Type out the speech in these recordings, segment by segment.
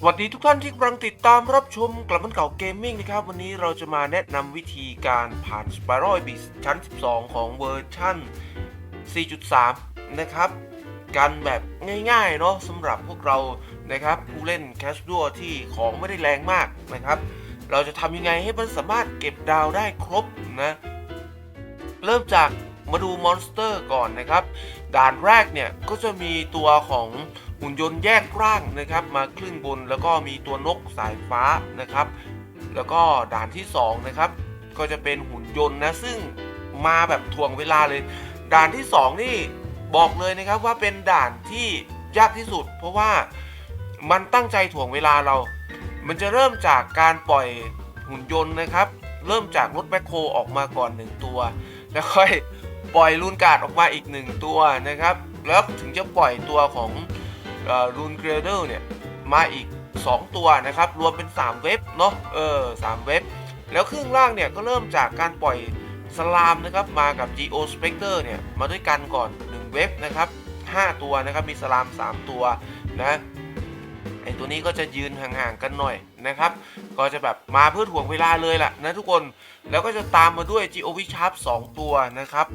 สวัสดีทุกท่านที่กำลังติดตามรับชมกลับมันเก่าเกมมิ่งนะครับ วันนี้เราจะมาแนะนำวิธีการผ่าน Spiral Abyss ชั้น 12 ของเวอร์ชั่น 4.3 นะครับ กันแบบง่ายๆเนาะสำหรับพวกเรานะครับ ผู้เล่นแคช u a l ที่ของไม่ได้แรงมากนะครับ เราจะทำยังไงให้มันสามารถเก็บดาวได้ครบนะ เริ่มจากมาดูมอนสเตอร์ก่อนนะครับ ด่านแรกเนี่ยก็จะมีตัวของ หุ่นยนต์แยกร่างนะครับมาครึ่งบนแล้วก็มีตัวนกสายฟ้านะครับ แล้วก็ด่านที่สองนะครับก็จะเป็นหุ่นยนต์นะซึ่งมาแบบถ่วงเวลาเลย ด่านที่สองนี่บอกเลยนะครับว่าเป็นด่านที่ยากที่สุด เพราะว่ามันตั้งใจถ่วงเวลาเรา มันจะเริ่มจากการปล่อยหุ่นยนต์นะครับ เริ่มจากรถแบคโคออกมาก่อนหนึ่งตัว แล้วค่อยปล่อยลูนการ์ดออกมาอีกหนึ่งตัวนะครับ แล้วถึงจะปล่อยตัวของ ลูนเกรเดอร์เนี่ยมาอีก 2 ตัวนะครับ รวมเป็น 3 เว็บเนาะเออสามเว็บ แล้วครึ่งล่างเนี่ยก็เริ่มจากการปล่อยสลามนะครับมากับ Geo Spectre เนี่ยมาด้วยกันก่อน 1 เว็บนะครับ 5 ตัวนะครับมีสลาม 3 ตัวนะไอตัวนี้ก็จะยืนห่างๆกันหน่อยนะครับ ก็จะแบบมาเพื่อถ่วงเวลาเลยแหละนะทุกคนแล้วก็จะตามมาด้วย Geo v i s h a r p 2 ตัวนะครับ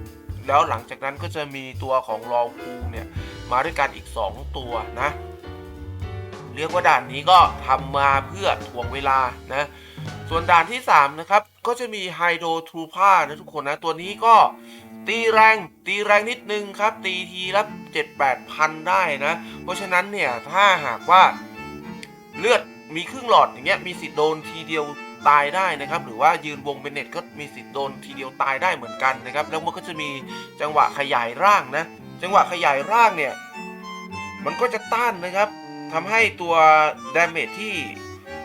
แล้วหลังจากนั้นก็จะมีตัวของรองคูเนี่ย มาด้วยกันอีก 2 ตัวนะ เรียกว่าด่านนี้ก็ทำมาเพื่อถ่วงเวลานะ ส่วนด่านที่ 3 นะครับ ก็จะมีไฮโดรทรูพานะทุกคนนะ ตัวนี้ก็ตีแรงตีแรงนิดนึงครับ ตีทีละ7-8พันได้นะ เพราะฉะนั้นเนี่ย ถ้าหากว่าเลือดมีครึ่งหลอดอย่างเงี้ยมีสิทธิ์โดนทีเดียวตายได้นะครับ หรือว่ายืนวงเป็นเน็ตก็มีสิทธิ์โดนทีเดียวตายได้เหมือนกันนะครับ แล้วมันก็จะมีจังหวะขยายร่างนะ จังหวะขยายร่างเนี่ย มันก็จะต้านนะครับทำให้ตัวดาเมจที่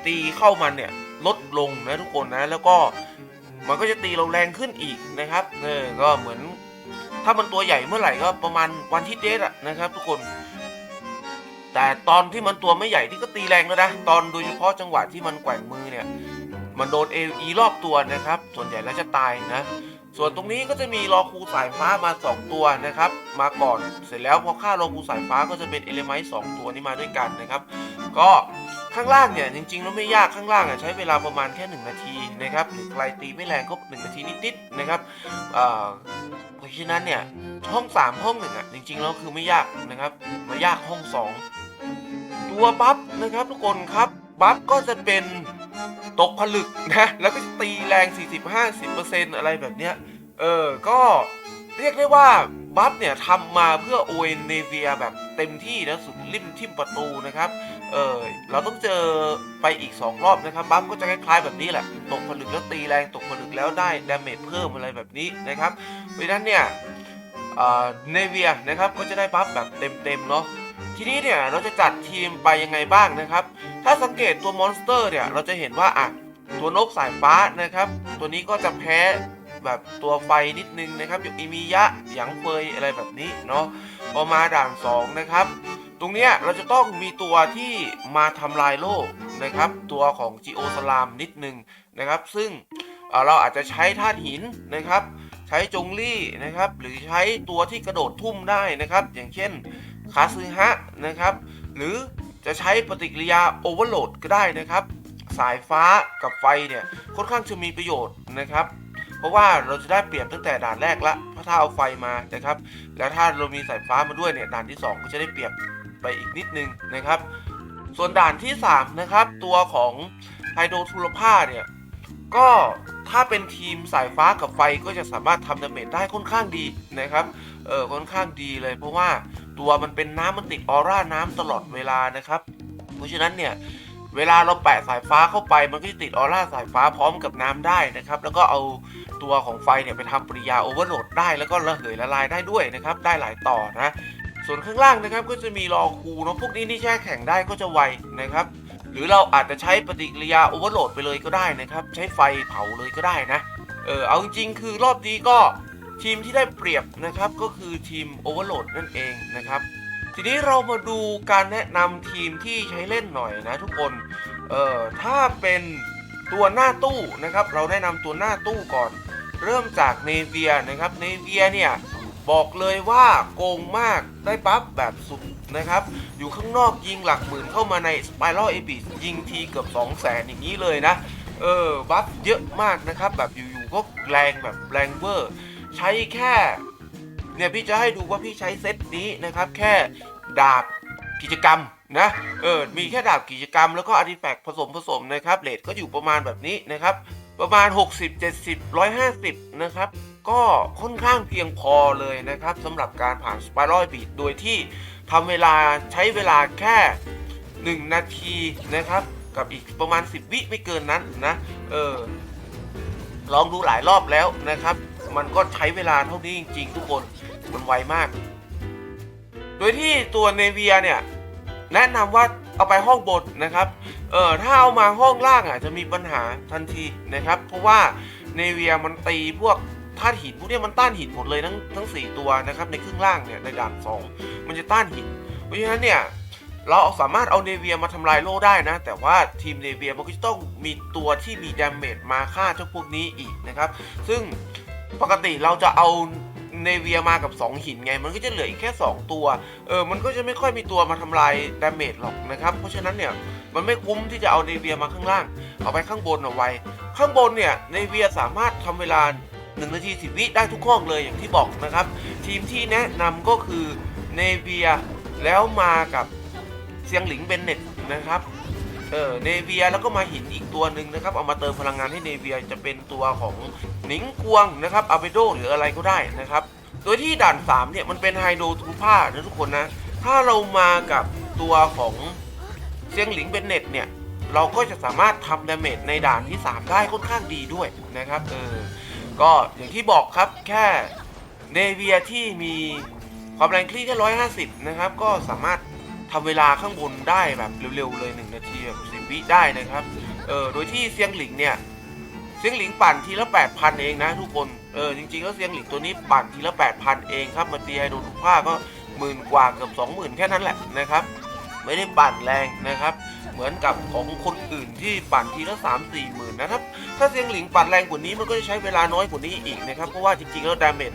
ตีเข้ามันเนี่ยลดลงนะทุกคนนะ แล้วก็มันก็จะตีเราแรงขึ้นอีกนะครับเออก็เหมือนถ้ามันตัวใหญ่เมื่อไหร่ก็ประมาณวันที่เดทอะนะครับ ทุกคน แต่ตอนที่มันตัวไม่ใหญ่ที่ก็ตีแรงแล้วนะตอนโดยเฉพาะจังหวะที่มันแกว่งมือเนี่ย มันโดนเออีรอบตัวนะครับ ส่วนใหญ่แล้วจะตายนะ ส่วนตรงนี้ก็จะมีรอคูสายฟ้ามา 2 ตัวนะครับ มาก่อนเสร็จแล้วพอฆ่ารอคูสายฟ้าก็จะเป็นเอเลมต์สตัวนี้มาด้วยกันนะครับ ก็ข้างล่างเนี่ยจริงๆแล้วไม่ยากข้างล่างอะใช้เวลาประมาณแค่ 1 นาทีนะครับหรือใครตีไม่แรงก็ 1 นาทีนิดๆนะครับอ่าเพราะฉะนั้นเนี่ยห้อง 3 ห้องหนึ่งอะจริงๆแล้วคือไม่ยากนะครับมายากห้อง 2 ตัวบัฟนะครับทุกคนครับบัฟก็จะเป็น ตกผลึกนะ แล้วก็ตีแรง 40-50%อะไรแบบเนี้ย เออ ก็เรียกได้ว่าบัฟเนี่ยทำมาเพื่อโอเอเนเวียแบบเต็มที่นะสุดริมทิมประตูนะครับ เออเราต้องเจอไปอีก 2 รอบนะครับ บัฟก็จะคล้ายๆแบบนี้แหละ ตกผลึกแล้วตีแรงตกผลึกแล้วได้ดาเมจเพิ่มอะไรแบบนี้นะครับ เพราะฉะนั้นเนี่ยเนเวียนะครับก็จะได้บัฟแบบเต็มๆเนาะ ทีนี้เนี่ยเราจะจัดทีมไปยังไงบ้างนะครับ ถ้าสังเกตตัวมอนสเตอร์เนี่ยเราจะเห็นว่าอะตัวนกสายฟ้านะครับ ตัวนี้ก็จะแพ้แบบตัวไฟนิดนึงนะครับอย่างอิมิยะหยางเฟยอะไรแบบนี้เนาะพอมาด่าน2นะครับ ตรงเนี้ยเราจะต้องมีตัวที่มาทำลายโลกนะครับ ตัวของจีโอสลามนิดนึงนะครับ ซึ่งเเราอาจจะใช้ธาตุหินนะครับ ใช้จงลี่นะครับ หรือใช้ตัวที่กระโดดทุ่มได้นะครับ อย่างเช่น คาซึฮะนะครับ หรือจะใช้ปฏิกิริยาโอเวอร์โหลดก็ได้นะครับ สายฟ้ากับไฟเนี่ยค่อนข้างจะมีประโยชน์นะครับ เพราะว่าเราจะได้เปรียบตั้งแต่ด่านแรกละเพราะถ้าเอาไฟมานะครับ แล้วถ้าเรามีสายฟ้ามาด้วยเนี่ยด่านที่ 2 ก็จะได้เปรียบไปอีกนิดนึงนะครับ ส่วนด่านที่ 3 นะครับ ตัวของไฮโดรทูลภาเนี่ยก็ถ้าเป็นทีมสายฟ้ากับไฟก็จะสามารถทำดาเมจได้ค่อนข้างดีนะครับ เออค่อนข้างดีเลยเพราะว่า ตัวมันเป็นน้ำมันติดออร่าน้ำตลอดเวลานะครับ เพราะฉะนั้นเนี่ยเวลาเราแปะสายฟ้าเข้าไปมันก็จะติดออร่าสายฟ้าพร้อมกับน้ำได้นะครับ แล้วก็เอาตัวของไฟเนี่ยไปทำปริยาโอเวอร์โหลดได้แล้วก็ระเหยละลายได้ด้วยนะครับ ได้หลายต่อนะ ส่วนข้างล่างนะครับก็จะมีรอคูเนาะพวกนี้นี่แช่แข็งได้ก็จะไวนะครับ หรือเราอาจจะใช้ปฏิกิริยาโอเวอร์โหลดไปเลยก็ได้นะครับ ใช้ไฟเผาเลยก็ได้นะเออเอาจริงๆคือรอบนี้ก็ ทีมที่ได้เปรียบนะครับก็คือทีมโอเวอร์โหลดนั่นเองนะครับ ทีนี้เรามาดูการแนะนำทีมที่ใช้เล่นหน่อยนะทุกคนเอ่อถ้าเป็นตัวหน้าตู้นะครับ เราแนะนำตัวหน้าตู้ก่อน เริ่มจากเนเวียนะครับเนเวียเนี่ยบอกเลยว่าโกงมากได้บัฟแบบสุดนะครับ อยู่ข้างนอกยิงหลักหมื่นเข้ามาในสไปรัลเอ i ิสยิงทีเกือบ 2 0 0แสนอย่างนี้เลยนะ เออ บัฟเยอะมากนะครับ แบบอยู่ๆก็แรงแบบแรงเวอร์ ใช้แค่เนี่ยพี่จะให้ดูว่าพี่ใช้เซตนี้นะครับ แค่ดาบกิจกรรมนะเออมีแค่ดาบกิจกรรมแล้วก็อาร์ติแฟกต์ผสมผสมนะครับเลทก็อยู่ประมาณแบบนี้นะครับ ประมาณ 60 70 150 นะครับ ก็ค่อนข้างเพียงพอเลยนะครับสำหรับการผ่านสไปรัลบีดโดยที่ทำเวลาใช้เวลาแค่ 1 นาทีนะครับ กับอีกประมาณ 10 วิไม่เกินนั้นนะ เออลองดูหลายรอบแล้วนะครับ มันก็ใช้เวลาเท่านี้จริง ๆ ทุกคนมันไวมาก โดยที่ตัวเนเวียเนี่ยแนะนำว่าเอาไปห้องบนนะครับเออถ้าเอามาห้องล่างอะจะมีปัญหาทันทีนะครับ เพราะว่าเนเวียมันตีพวกธาตุหินพวกนี้มันต้านหินหมดเลยทั้งทั้งสี่ตัวนะครับในครึ่งล่างเนี่ยในด่านสองมันจะต้านหิน เพราะฉะนั้นเนี่ยเราสามารถเอาเนเวียมาทำลายโล่ได้นะ แต่ว่าทีมเนเวียมันก็จะต้องมีตัวที่มีดาเมจมาฆ่าเจ้าพวกนี้อีกนะครับ ซึ่ง ปกติเราจะเอาเนเวียมากับ 2 หินไง มันก็จะเหลืออีกแค่ 2 ตัว เออ มันก็จะไม่ค่อยมีตัวมาทำลายดาเมจหรอกนะครับ เพราะฉะนั้นเนี่ย มันไม่คุ้มที่จะเอาเนเวียมาข้างล่าง เอาไปข้างบนเอาไว้ ข้างบนเนี่ย เนเวียสามารถทำเวลา 1 นาที10วิได้ทุกห้องเลยอย่างที่บอกนะครับ ทีมที่แนะนำก็คือเนเวียแล้วมากับเซียงหลิงเบนเน็ตนะครับ เออเนเวียแล้วก็มาหินอีกตัวหนึ่งนะครับ เอามาเติมพลังงานให้เนเวียจะเป็นตัวของหนิงกวงนะครับอาเบโดหรืออะไรก็ได้นะครับ โดยที่ด่าน 3 เนี่ย มันเป็นไฮโดรทูผ้านะทุกคนนะ ถ้าเรามากับตัวของเซียงหลิงเบนเน็ตเนี่ย เราก็จะสามารถทำดาเมจในด่านที่ 3 ได้ค่อนข้างดีด้วยนะครับเออก็อย่างที่บอกครับแค่เนเวียที่มีความแรงคลี่แค่ร้อยห้าสิบนะครับ ก็สามารถ ทำเวลาข้างบนได้แบบเร็วๆเลย1นาทีแบบสิบวิได้นะครับเออโดยที่เซียงหลิงเนี่ยเซียงหลิงปั่นทีละ8,000 เองนะทุกคนเออจริงๆแล้วเซียงหลิงตัวนี้ปั่นทีละ8,000 เองครับมาตีไฮโดรทุกผ้าก็หมื่นกว่าเกือบ20,000 แค่นั้นแหละนะครับไม่ได้ปั่นแรงนะครับ เหมือนกับของคนอื่นที่ปั่นทีละ3 4หมื่นนะครับถ้าเซียงหลิงปั่นแรงกว่านี้มันก็จะใช้เวลาน้อยกว่านี้อีกนะครับเพราะว่าจริงๆแล้วดาเมจ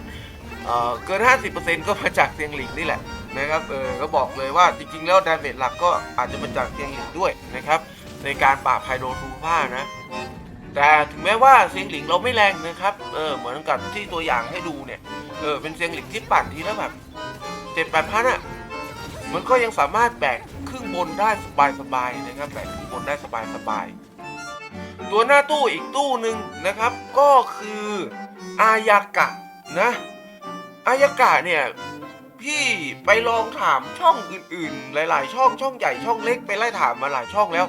เอ่อเกิน 50%ก็มาจากเซียงหลิงนี่แหละ นะครับเออก็บอกเลยว่าจริงๆ แล้วดาเมจหลักก็อาจจะมาจากเซียงหลิงด้วยนะครับ ในการปราบไฮโดรทูผ้านะ แต่ถึงแม้ว่าเซียงหลิงเราไม่แรงนะครับเออเหมือนกับที่ตัวอย่างให้ดูเนี่ยเออเป็นเซียงหลิงที่ปั่นทีและแบบเจ็ดแปดพันอะมันก็ยังสามารถแบกครึ่งบนได้สบายๆนะครับแบกครึ่งบนได้สบายๆตัวหน้าตู้อีกตู้หนึ่งนะครับ ก็คืออายากะนะอายากะเนี่ย พี่ไปลองถามช่องอื่นๆ หลาย ๆ ช่องช่องใหญ่ช่องเล็กไปไล่ถามมาหลายช่องแล้ว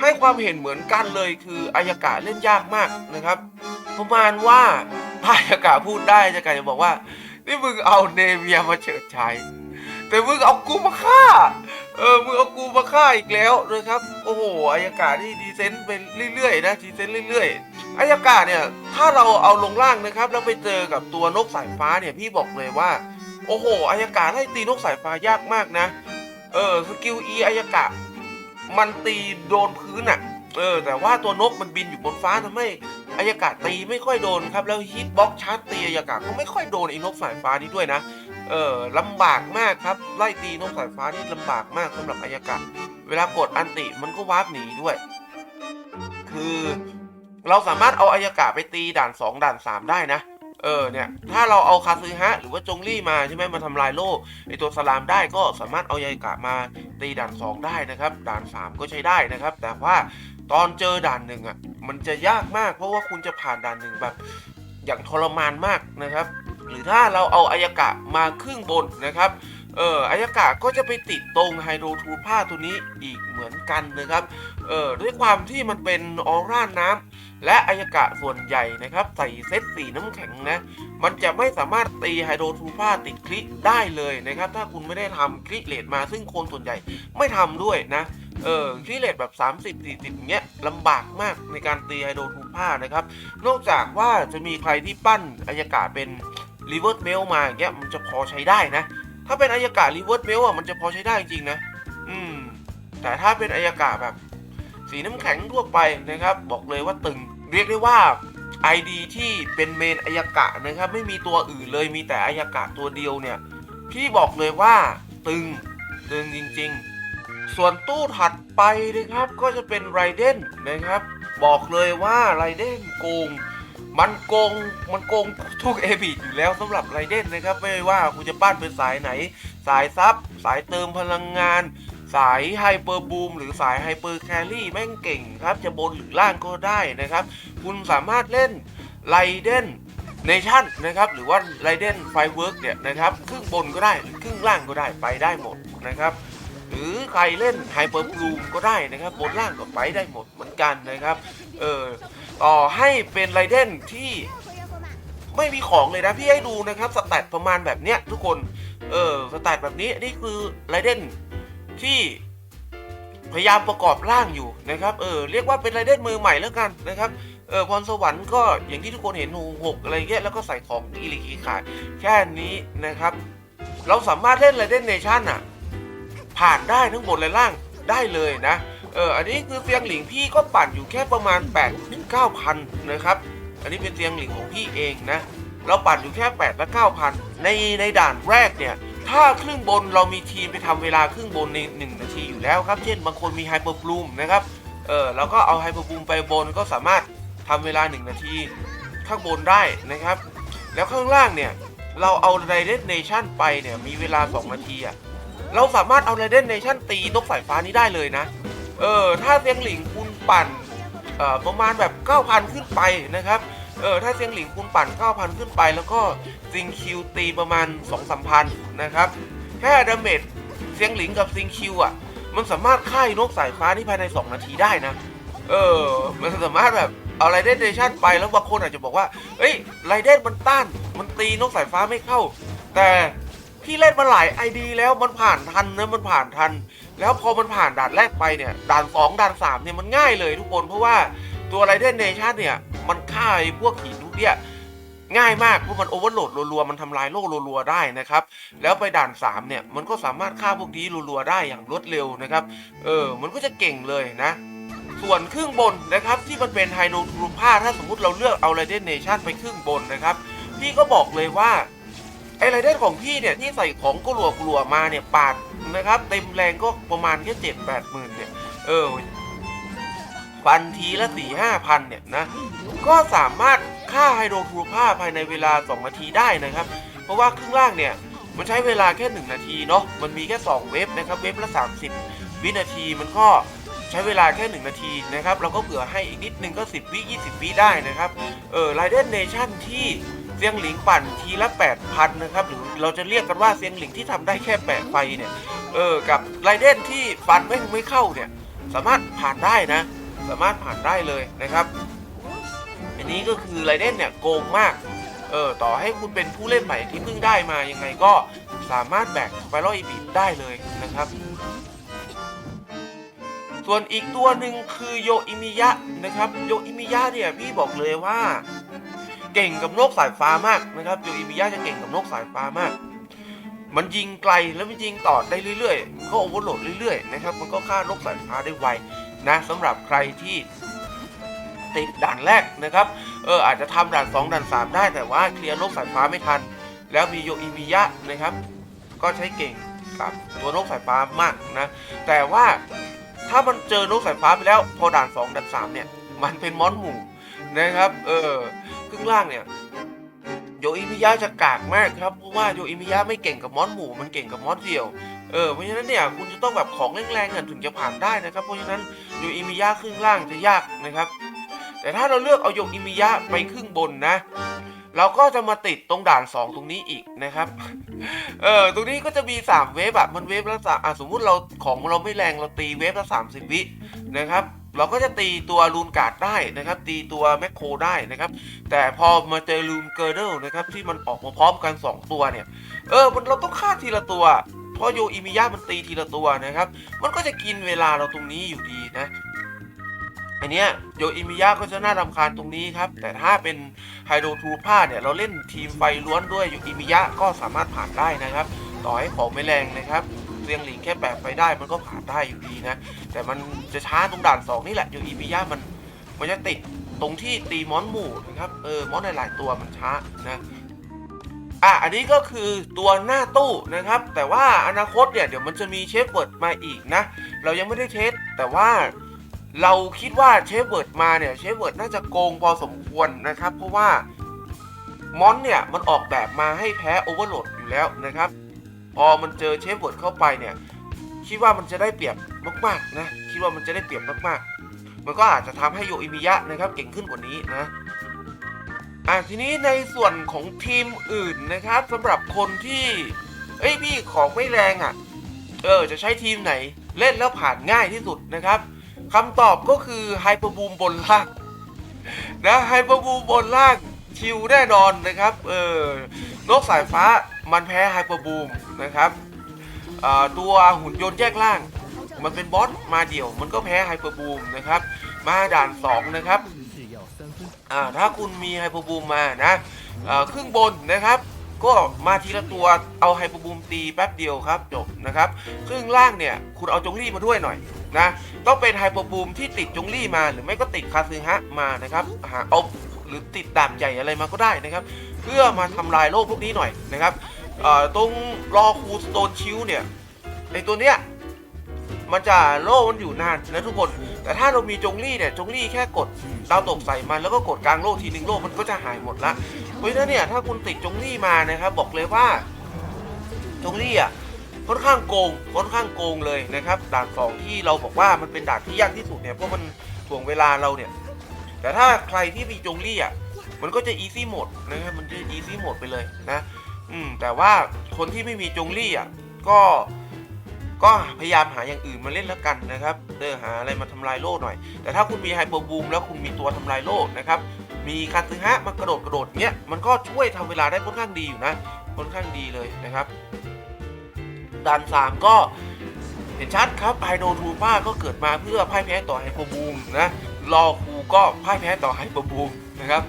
ให้ความเห็นเหมือนกันเลยคืออายากะเล่นยากมากนะครับ ประมาณว่าอายากะพูดได้จะกจะบอกว่า นี่มึงเอาเนเวียมาเฉิดฉายแต่มึงเอากูมาฆ่า เออ มึงเอากูมาฆ่าอีกแล้วนะครับ โอ้โห อายากาที่ดีเซนต์ไปเรื่อยๆนะ ดีเซนต์เรื่อยๆ อายากาเนี่ย ถ้าเราเอาลงล่างนะครับ แล้วไปเจอกับตัวนกสายฟ้าเนี่ย พี่บอกเลยว่า โอ้โหอายากาไล่ตีนกสายฟ้ายากมากนะ เออสกิลอีอายากะ มันตีโดนพื้นอะ่ะเออ แต่ว่าตัวนกมันบินอยู่บนฟ้าทำให้อายากาตีไม่ค่อยโดนครับ แล้วฮิตบ็อกชาร์จตีอายากาก็ไม่ค่อยโดนไอ้นกสายฟ้านี้ด้วยนะ เออลำบากมากครับไล่ตีนกสายฟ้านี่ลำบากมากสำหรับอายากาเวลากดอันติมันก็วาร์ปหนีด้วย คือ เราสามารถเอาอายากาไปตีด่าน 2 ด่าน 3 ได้นะ เออเนี่ยถ้าเราเอาคาซึฮะหรือว่าจงลี่มาใช่ไหมมาทำลายโล่ไอตัวสลามได้ก็สามารถเอายายกะมาตีด่าน 2 ได้นะครับ ด่าน 3 ก็ใช้ได้นะครับ แต่ว่าตอนเจอด่านหนึ่งอะมันจะยากมากเพราะว่าคุณจะผ่านด่านหนึ่งแบบอย่างทรมานมากนะครับ หรือถ้าเราเอาอายกะมาครึ่งบนนะครับ เอออายกะก็จะไปติดตรงไฮโดรทูผ้าตัวนี้อีกเหมือนกันนะครับ เออด้วยความที่มันเป็นออร่าน้ำและอายกะส่วนใหญ่นะครับใส่เซตสีน้ำแข็งนะ มันจะไม่สามารถตีไฮโดรทูผ้าติดคลิได้เลยนะครับ ถ้าคุณไม่ได้ทำคลิเลตมาซึ่งคนส่วนใหญ่ไม่ทำด้วยนะ เออคลิเลตแบบ 30 40อย่างเงี้ยลำบากมากในการตีไฮโดรทูผ้านะครับ นอกจากว่าจะมีใครที่ปั้นอายกะเป็นรีเวิร์สเมลมาอย่างเงี้ยมันจะพอใช้ได้นะ ถ้าเป็นอายกะรีเวิร์สเมลอะมันจะพอใช้ได้จริงนะ อืม แต่ถ้าเป็นอายกะแบบ สีน้ำแข็งทั่วไปนะครับ บอกเลยว่าตึง เรียกได้ว่า ID ที่เป็นเมนอายากะนะครับ ไม่มีตัวอื่นเลยมีแต่อายากะตัวเดียวเนี่ย พี่บอกเลยว่าตึง ตึงจริง ๆ ส่วนตู้ถัดไปนะครับ ก็จะเป็นไรเดนนะครับ บอกเลยว่าไรเดนโกง มันโกงมันโกงทุกเอบีอยู่แล้วสำหรับไรเดนนะครับ ไม่ว่าคุณจะปั้นเป็นสายไหน สายซับสายเติมพลังงาน สายไฮเปอร์บูมหรือสายไฮเปอร์แครี่แม่งเก่งครับ จะบนหรือล่างก็ได้นะครับ คุณสามารถเล่นไรเดนเนชั่นนะครับ หรือว่าไรเดนไฟเวิร์กเนี่ยนะครับ ครึ่งบนก็ได้หรือครึ่งล่างก็ได้ไปได้หมดนะครับหรือใครเล่นไฮเปอร์บลูมก็ได้นะครับ บนล่างก็ไปได้หมดเหมือนกันนะครับ เออ ต่อให้เป็นไรเดนที่ไม่มีของเลยนะพี่ให้ดูนะครับสแตทประมาณแบบเนี้ยทุกคนเออสแตทแบบนี้นี่คือไรเดนที่พยายามประกอบร่างอยู่นะครับเออเรียกว่าเป็นไรเดนมือใหม่แล้วกันนะครับเออพรสวรรค์ก็อย่างที่ทุกคนเห็นหูหกอะไรเงี้ยแล้วก็ใส่ของอีลิกีขายแค่นี้นะครับ เราสามารถเล่นไรเดนเนชั่นอะผ่านได้ทั้งบนและล่างได้เลยนะ เอออันนี้คือเซียงหลิงพี่ก็ปั่นอยู่แค่ประมาณ8ถึง9,000นนะครับ อันนี้เป็นเซียงหลิงของพี่เองนะ เราปั่นอยู่แค่8และ9,000ในในด่านแรกเนี่ยถ้าครึ่งบนเรามีทีมไปทำเวลาครึ่งบนใน 1 นาทีอยู่แล้วครับ เช่นบางคนมีไฮเปอร์บลูมนะครับ เออเราก็เอาไฮเปอร์บลูมไปบนก็สามารถทำเวลา 1 นาที ข้างบนได้นะครับ แล้วข้างล่างเนี่ย เราเอาไรเดนเนชั่นไปเนี่ยมีเวลา 2 นาทีอะเราสามารถเอาไรเดนเนชั่นตีนกสายฟ้านี้ได้เลยนะ เออถ้าเซียงหลิงคุณปั่นเอ่อประมาณแบบ 9,000 ขึ้นไปนะครับเออถ้าเซียงหลิงคุณปั่น 9,000 ขึ้นไป แล้วก็ซิงคิวตีประมาณ 2-3พันนะครับแค่ดาเมจเซียงหลิงกับซิงคิวอะมันสามารถฆ่านกสายฟ้านี่ภายใน 2 นาทีได้นะ เออ มันสามารถแบบเอาไรเดนเนชั่นไปแล้วบางคนอาจจะบอกว่า เอ้ยไรเดนมันต้าน มันตีนกสายฟ้าไม่เข้า แต่ พี่เล่นมาหลายไอดีแล้วมันผ่านทันนะมันผ่านทัน แล้วพอมันผ่านด่านแรกไปเนี่ยด่านสองด่านสามเนี่ยมันง่ายเลยทุกคนเพราะว่าตัวไรเดนเนชั่นเนี่ยมันฆ่าไอ้พวกหินทุกเนี่ยง่ายมากเพราะมันโอเวอร์โหลดรัวๆมันทำลายโลกรัวๆได้นะครับ แล้วไปด่านสามเนี่ย มันก็สามารถฆ่าพวกนี้รัวๆได้อย่างรวดเร็วนะครับ เออ มันก็จะเก่งเลยนะ ส่วนครึ่งบนนะครับ ที่มันเป็นไฮโนทรูผ้าถ้าสมมติเราเลือกเอาไรเดนเนชั่นไปครึ่งบนนะครับ พี่ก็บอกเลยว่า ไอไรเดนของพี่เนี่ยที่ใส่ของกลัวกลัวๆมาเนี่ยปาดนะครับเต็มแรงก็ประมาณแค่เจ็ดแปดหมื่นเนี่ย เออฟันทีละสี่ห้าพันเนี่ยนะ ก็สามารถฆ่าไฮโดรทรูผ้าภายในเวลา 2 นาทีได้นะครับ เพราะว่าครึ่งล่างเนี่ยมันใช้เวลาแค่ 1 นาทีเนาะมันมีแค่ 2 เว็บนะครับ เว็บละ 30 วินาทีมันก็ใช้เวลาแค่ 1 นาทีนะครับ เราก็เผื่อให้อีกนิดนึงก็ 10 วิ 20 วิได้นะครับ เออไรเดนเนชั่นที่ เซียงหลิงปั่นทีละ 8,000 นะครับ หรือเราจะเรียกกันว่าเซียงหลิงที่ทำได้แค่แปะไฟเนี่ย เออ กับไรเดนที่ฟันไม่ไม่เข้าเนี่ย สามารถผ่านได้นะ สามารถผ่านได้เลยนะครับ อันนี้ก็คือไรเดนเนี่ยโกงมาก เออ ต่อให้คุณเป็นผู้เล่นใหม่ที่เพิ่งได้มา ยังไงก็สามารถแบกไฟลออีบีได้เลยนะครับส่วนอีกตัวหนึ่งคือโยอิมิยะนะครับ โยอิมิยะเนี่ยพี่บอกเลยว่า เก่งกับนกสายฟ้ามากนะครับโยอิมิยะจะเก่งกับนกสายฟ้ามาก มันยิงไกลแล้วมันยิงต่อได้เรื่อยๆก็โอเวอร์โหลดเรื่อยๆนะครับมันก็ฆ่านกสายฟ้าได้ไวนะสำหรับใครที่ติดด่านแรกนะครับเอออาจจะทำด่าน 2 ด่าน 3 ได้แต่ว่าเคลียร์นกสายฟ้าไม่ทัน แล้วมีโยอิมิยะนะครับ ก็ใช้เก่งกับตัวนกสายฟ้ามากนะ แต่ว่าถ้ามันเจอนกสายฟ้าไปแล้ว พอด่าน 2 ด่าน 3 เนี่ย มันเป็นมอนหมู่นะครับ เออ รึ่งล่างเนี่ยโยอิมิยะจะกากมากครับเพราะว่าโยอิมิยะไม่เก่งกับมอนหมู่มันเก่งกับมอนเดี่ยวเออเพราะฉะนั้นเนี่ยคุณจะต้องแบบของแรงๆกันถึงจะผ่านได้นะครับเพราะฉะนั้นโยอิมิยะครึ่งล่างจะยากนะครับ แต่ถ้าเราเลือกเอาโยอิมิยะไปครึ่งบนนะ เราก็จะมาติดตรงด่าน 2 ตรงนี้อีกนะครับเออตรงนี้ก็จะมี 3 เวฟอะมันเวฟละสามอะสมมุติเราของเราไม่แรงเราตีเวฟละ30 วินะครับ เราก็จะตีตัวรูนกาดได้นะครับ ตีตัวแมคโครได้นะครับ แต่พอมาเจอลูนเกอร์เดลนะครับที่มันออกมาพร้อมกัน 2 ตัวเนี่ย เออมันเราต้องฆ่าทีละตัว เพราะโยอิมิยะมันตีทีละตัวนะครับ มันก็จะกินเวลาเราตรงนี้อยู่ดีนะอันเนี้ยโยอิมิยะก็จะน่ารำคาญตรงนี้ครับ แต่ถ้าเป็นไฮโดรทูพาเนี่ยเราเล่นทีมไฟล้วนด้วยโยอิมิยะก็สามารถผ่านได้นะครับ ต่อให้ของไม่แรงนะครับ เรียงหลิงแค่แบกไฟได้มันก็ผ่านได้อยู่ดีนะ แต่มันจะช้าตรงด่าน 2 นี่แหละโยอิมิยะมันมันจะติดตรงที่ตีมอนหมู่นะครับเออมอนหลายๆตัวมันช้านะอะอันนี้ก็คือตัวหน้าตู้นะครับ แต่ว่าอนาคตเนี่ยเดี๋ยวมันจะมีเชฟเวิร์ดมาอีกนะ เรายังไม่ได้เทสแต่ว่าเราคิดว่าเชฟเวิร์ดมาเนี่ยเชฟเวิร์ดน่าจะโกงพอสมควรนะครับ เพราะว่ามอนเนี่ยมันออกแบบมาให้แพ้โอเวอร์โหลดอยู่แล้วนะครับ พอมันเจอเชฟเวิร์ดเข้าไปเนี่ย คิดว่ามันจะได้เปรียบมากๆนะ คิดว่ามันจะได้เปรียบมากๆ มันก็อาจจะทำให้โยอิมิยะนะครับเก่งขึ้นกว่านี้นะอะทีนี้ในส่วนของทีมอื่นนะครับสำหรับคนที่เอ้ยพี่ของไม่แรงอะ เออจะใช้ทีมไหนเล่นแล้วผ่านง่ายที่สุดนะครับคำตอบก็คือไฮเปอร์บูมบนล่างนะไฮเปอร์บูมบนล่างชิวแน่นอนนะครับ เออนกสายฟ้ามันแพ้ไฮเปอร์บูม นะครับตัวหุ่นยนต์แยกล่าง มันเป็นบอสมาเดี่ยว มันก็แพ้ไฮเปอร์บูมนะครับ มาด่าน 2 นะครับถ้าคุณมีไฮเปอร์บูมมานะครึ่งบนนะครับ ก็มาทีละตัวเอาไฮเปอร์บูมตีแป๊บเดียวครับจบนะครับครึ่งล่างเนี่ยคุณเอาจงลี่มาด้วยหน่อยนะต้องเป็นไฮเปอร์บูมที่ติดจงลี่มาหรือไม่ก็ติดคาซึฮะมานะครับหาเอาหรือติดดาบใหญ่อะไรมาก็ได้นะครับ เพื่อมาทำลายโลกพวกนี้หน่อยนะครับ เอ่อตรงรอคูสโตนชิลเนี่ยในตัวเนี้ยมันจะโล่มันอยู่นานนะทุกคน แต่ถ้าเรามีจงลี่เนี่ยจงลี่แค่กดดาวตกใส่มันแล้วก็กดกลางโล่ทีนึงโล่มันก็จะหายหมดละเพราะฉะนั้นเนี่ยถ้าคุณติดจงลี่มานะครับบอกเลยว่าจงลี่อะค่อนข้างโกงค่อนข้างโกงเลยนะครับด่านสองที่เราบอกว่ามันเป็นด่านที่ยากที่สุดเนี่ยเพราะมันถ่วงเวลาเราเนี่ย แต่ถ้าใครที่มีจงลี่อะมันก็จะอีซี่โหมดนะครับมันจะอีซี่โหมดไปเลยนะ อืมแต่ว่าคนที่ไม่มีจงลี่อะก็ก็พยายามหาอย่างอื่นมาเล่นแล้วกันนะครับเดอหาอะไรมาทำลายโล่หน่อย แต่ถ้าคุณมีไฮเปอร์บูมแล้วคุณมีตัวทำลายโล่นะครับ มีคาซึฮะมากระโดดกระโดดเนี้ยมันก็ช่วยทำเวลาได้ค่อนข้างดีอยู่นะค่อนข้างดีเลยนะครับด่านสามก็เห็นชัดครับไฮโดทูป้าก็เกิดมาเพื่อพ่ายแพ้ต่อไฮเปบูมนะ รอคูก็พ่ายแพ้ต่อไฮเปอร์บูมนะครับ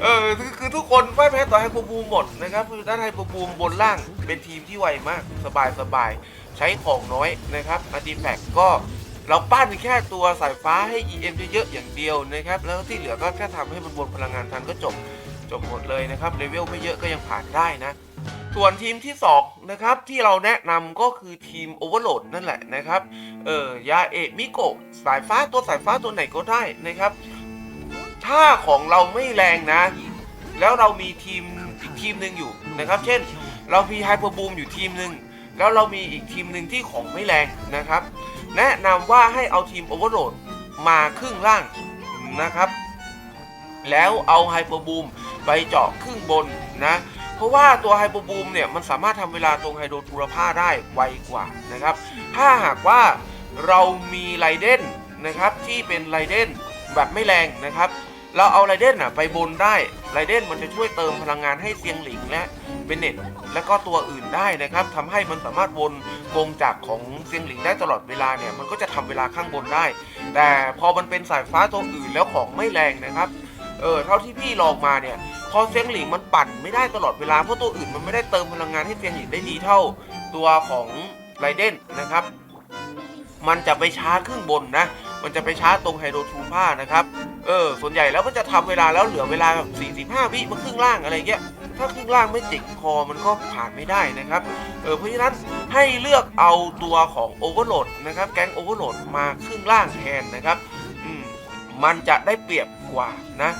เออคือคือทุกคนพ่ายแพ้ต่อไฮเปอร์บูมหมดนะครับคือด้านไฮเปอร์บูมบนล่างเป็นทีมที่ไวมากสบายสบายใช้ของน้อยนะครับอาร์ติแฟกก็เราปั้นแค่ตัวสายฟ้าให้ EM เยอะๆอย่างเดียวนะครับ แล้วที่เหลือก็แค่ทำให้มันวนพลังงานทันก็จบจบหมดเลยนะครับเลเวลไม่เยอะก็ยังผ่านได้นะ ส่วนทีมที่2นะครับที่เราแนะนำก็คือทีม Overload นั่นแหละนะครับ เออยาเอะมิโกะสายฟ้าตัวสายฟ้าตัวไหนก็ได้นะครับ ถ้าของเราไม่แรงนะ แล้วเรามีทีมอีกทีมหนึ่งอยู่นะครับ เช่น เรามีไฮเปอร์บูมอยู่ทีมหนึ่งแล้วเรามีอีกทีมหนึ่งที่ของไม่แรงนะครับ แนะนำว่าให้เอาทีมโอเวอร์โหลดมาครึ่งล่างนะครับ แล้วเอาไฮเปอร์บูมไปเจาะครึ่งบนนะ เพราะว่าตัวไฮเปอร์บูมเนี่ยมันสามารถทำเวลาตรงไฮโดรทูราผ้าได้ไวกว่านะครับ ถ้าหากว่าเรามีไรเดนนะครับที่เป็นไรเดนแบบไม่แรงนะครับ เราเอาไรเดนอะไปบนได้ไรเดนมันจะช่วยเติมพลังงานให้เซียงหลิงและเบเน็ตและก็ตัวอื่นได้นะครับทำให้มันสามารถวนวงจากของเซียงหลิงได้ตลอดเวลาเนี่ยมันก็จะทำเวลาข้างบนได้ แต่พอมันเป็นสายฟ้าตัวอื่นแล้วของไม่แรงนะครับเออเท่าที่พี่ลองมาเนี่ย พอเซียงหลิงมันปั่นไม่ได้ตลอดเวลาเพราะตัวอื่นมันไม่ได้เติมพลังงานให้เซียงหลิงได้ดีเท่าตัวของไรเดนนะครับ มันจะไปช้าครึ่งบนนะ มันจะไปช้าตรงไฮโดรทูผ้านะครับ เออ ส่วนใหญ่แล้วมันจะทำเวลาแล้วเหลือเวลาแบบ45 วิมาครึ่งล่างอะไรเงี้ย ถ้าครึ่งล่างไม่จิกคอมันก็ผ่านไม่ได้นะครับ เออ เพราะฉะนั้นให้เลือกเอาตัวของโอเวอร์โหลดนะครับ แก๊งโอเวอร์โหลดมาครึ่งล่างแทนนะครับ อืม มันจะได้เปรียบกว่านะ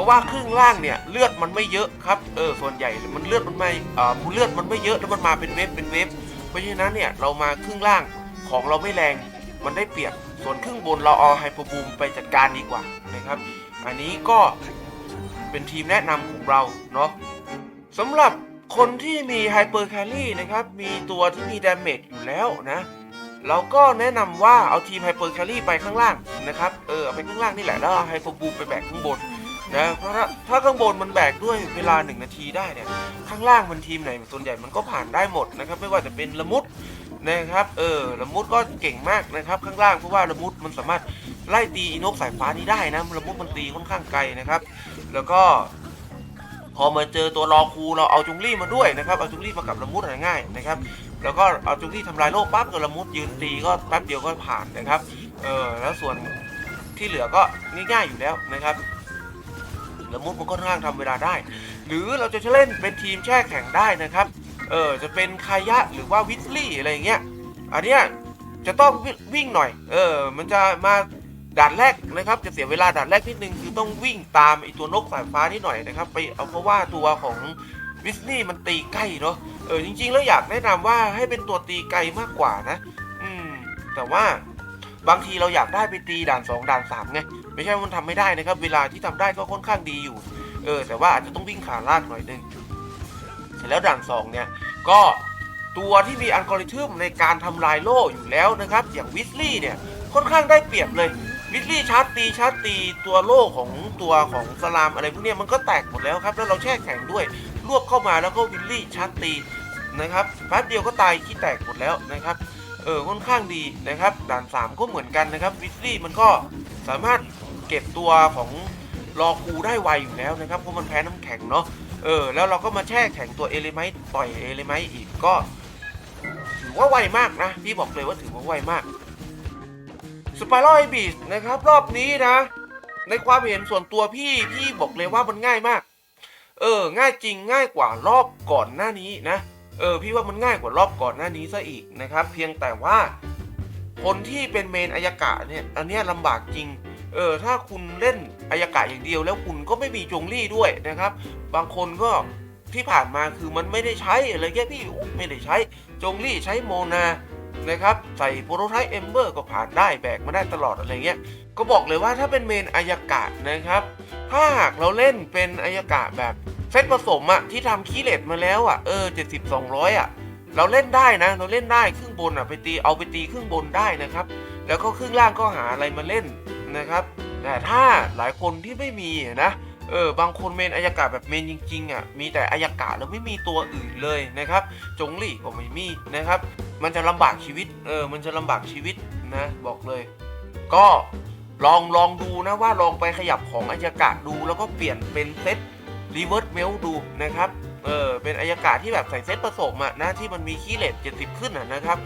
ราะว่าครึ่งล่างเนี่ยเลือดมันไม่เยอะครับเออส่วนใหญ่มันเลือดมันไม่อ่าเลือดมันไม่เยอะแล้วมันมาเป็นเวฟเป็นเวฟเพราะฉะนั้นเนี่ยเรามาครึ่งล่างของเราไม่แรงมันได้เปรียบส่วนครึ่งบนเราเอาไฮเปอร์บูมไปจัดการดีกว่านะครับ อันนี้ก็เป็นทีมแนะนำของเราเนาะสำหรับคนที่มีไฮเปอร์แคลรี่นะครับ มีตัวที่มีดาเมจอยู่แล้วนะเราก็แนะนำว่าเอาทีมไฮเปอร์แคลรี่ไปข้างล่างนะครับ เออเอาไปข้างล่างนี่แหละแล้วเอาไฮเปอร์บูมไปแบกข้างบน นะเพราะถ้าถ้าข้างบนมันแบกด้วยเวลา 1 นาทีได้เนี่ยข้างล่างมันทีมไหนส่วนใหญ่มันก็ผ่านได้หมดนะครับไม่ว่าจะเป็นละมุดนะครับเออละมุดก็เก่งมากนะครับข้างล่างเพราะว่าละมุดมันสามารถไล่ตีอีนกสายฟ้านี้ได้นะละมุดมันตีค่อนข้างไกลนะครับ แล้วก็ พอมาเจอตัวรอคูเราเอาจุงลี่มาด้วยนะครับเอาจุงลี่มากับละมุดง่ายๆนะครับแล้วก็เอาจุงลี่ทำลายโลกปั๊บกับละมุดยืนตีก็แป๊บเดียวก็ผ่านนะครับเออแล้วส่วนที่เหลือก็ง่ายๆอยู่แล้วนะครับ แล้วมุดมันก็ค่างทำเวลาได้ หรือเราจะเล่นเป็นทีมแช่แข่งได้นะครับ เออจะเป็นคายะหรือว่าวิสลี่อะไรอย่างเงี้ย อันเนี้ยจะต้องวิ่งหน่อย เออ มันจะมาด่านแรกนะครับ จะเสียเวลาด่านแรกนิดนึงคือต้องวิ่งตามไอตัวนกสายฟ้านิดหน่อยนะครับ ไปเอาเพราะว่าตัวของวิสลี่มันตีใกล้เนาะ เออจริง ๆ แล้วอยากแนะนำว่าให้เป็นตัวตีไกลมากกว่านะ อืม แต่ว่าบางทีเราอยากได้ไปตีด่านสองด่านสามไง ไม่ใช่ว่ามันทำไม่ได้นะครับ เวลาที่ทำได้ก็ค่อนข้างดีอยู่ เออ แต่ว่าอาจจะต้องวิ่งขาลากหน่อยนึงเสร็จแล้วด่านสองเนี่ย ก็ตัวที่มีอัลกอริทึมในการทำลายโล่อยู่แล้วนะครับ อย่างวิสลี่เนี่ยค่อนข้างได้เปรียบเลยวิสลี่ชาร์จตีชาร์จตีตัวโล่ของตัวของสลามอะไรพวกนี้มันก็แตกหมดแล้วครับ แล้วเราแช่แข็งด้วยรวบเข้ามาแล้วก็วิลลี่ชาร์จตีนะครับแป๊บเดียวก็ตายขี้แตกหมดแล้วนะครับเออค่อนข้างดีนะครับด่าน 3 ก็เหมือนกันนะครับวิสลี่มันก็ สามารถเก็บตัวของรอคูได้ไวอยู่แล้วนะครับเพราะมันแพ้น้ำแข็งเนาะเออแล้วเราก็มาแช่แข็งตัวเอลิไมต์ต่อยเอลิไมต์อีกก็ถือว่าไวมากนะพี่บอกเลยว่าถือว่าไวมากสไปรัลไอบีสนะครับรอบนี้นะ ในความเห็นส่วนตัวพี่พี่บอกเลยว่ามันง่ายมาก เออ ง่ายจริงง่ายกว่ารอบก่อนหน้านี้นะ เออ พี่ว่ามันง่ายกว่ารอบก่อนหน้านี้ซะอีกนะครับ เพียงแต่ว่า คนที่เป็นเมนอายากะเนี่ยอันนี้ลำบากจริงเออถ้าคุณเล่นอายากะอย่างเดียวแล้วคุณก็ไม่มีจงลี่ด้วยนะครับ บางคนก็ที่ผ่านมาคือมันไม่ได้ใช้อะไรแค่พี่โอ้ไม่ได้ใช้จงลี่ใช้โมนานะครับใส่โปรโตไทป์เอมเบอร์ก็ผ่านได้แบกมาได้ตลอดอะไรเงี้ยก็บอกเลยว่าถ้าเป็นเมนอายากะนะครับ ถ้าหากเราเล่นเป็นอายากะแบบเซตผสมอะที่ทำคีเลตมาแล้วอะเออเจ็ดสิบสองร้อยอะ เราเล่นได้นะ เราเล่นได้ครึ่งบนอะไปตีเอาไปตีครึ่งบนได้นะครับ แล้วก็ครึ่งล่างก็หาอะไรมาเล่นนะครับ แต่ถ้าหลายคนที่ไม่มีนะเออบางคนเมนอายากะแบบเมนจริงๆอะมีแต่อายากะแล้วไม่มีตัวอื่นเลยนะครับจงลี่ก็ไม่มีนะครับ มันจะลำบากชีวิตเออมันจะลำบากชีวิตนะบอกเลย ก็ลองลองดูนะว่าลองไปขยับของอายากะดู แล้วก็เปลี่ยนเป็นเซตรีเวิร์สเมลดูนะครับ เออเป็นอายากะที่แบบใส่เซตผสมอะนะที่มันมีคีเลต70 ขึ้นอะนะครับ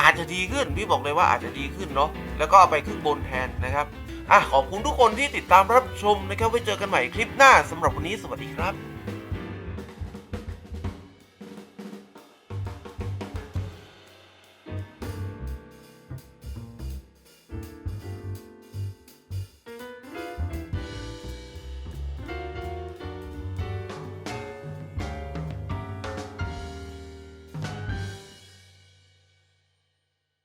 อาจจะดีขึ้นพี่บอกเลยว่าอาจจะดีขึ้นเนาะแล้วก็เอาไปขึ้นบนแทนนะครับอะขอบคุณทุกคนที่ติดตามรับชมนะครับไว้เจอกันใหม่คลิปหน้าสำหรับวันนี้สวัสดีครับ